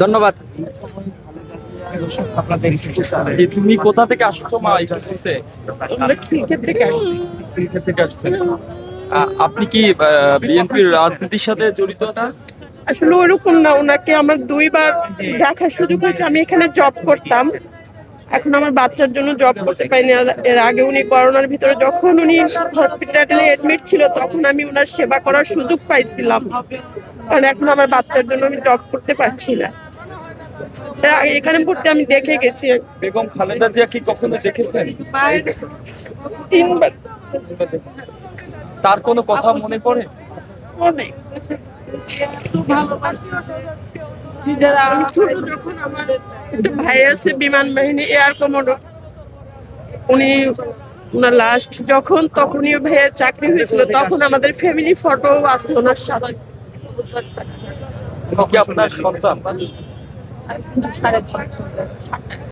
ধন্যবাদ। তুমি কোথা থেকে আসছো মা আপনি কি বিএনপির রাজনীতির সাথে জড়িত আসলে ওরকম না ওনাকে আমার দুইবার দেখার সুযোগ হয়েছে। আমি এখানে জব করতাম। এখন আমার বাচ্চার জন্য জব করতে পারিনি। এর আগে উনি করোনার ভিতরে যখন উনি হসপিটালে এডমিট ছিল তখন আমি ওনার সেবা করার সুযোগ পাইছিলাম। কারণ এখন আমার বাচ্চার জন্য আমি জব করতে পারছি না। এখানে পড়তে আমি দেখে গেছি। বেগম খালেদা জিয়া কি কখনো দেখেছেন? তিনবার। তার কোনো কথা মনে পড়ে? অনেক। ছোট যখন আমার একটা ভাই আছে বিমান বাহিনী এয়ার কমোডো উনি ওনার লাস্ট যখন তখনই ভাইয়ের চাকরি হয়েছিল তখন আমাদের ফ্যামিলি ফটো আছে ওনার সাথে। আপনার সন্তান? সাড়ে ছয়।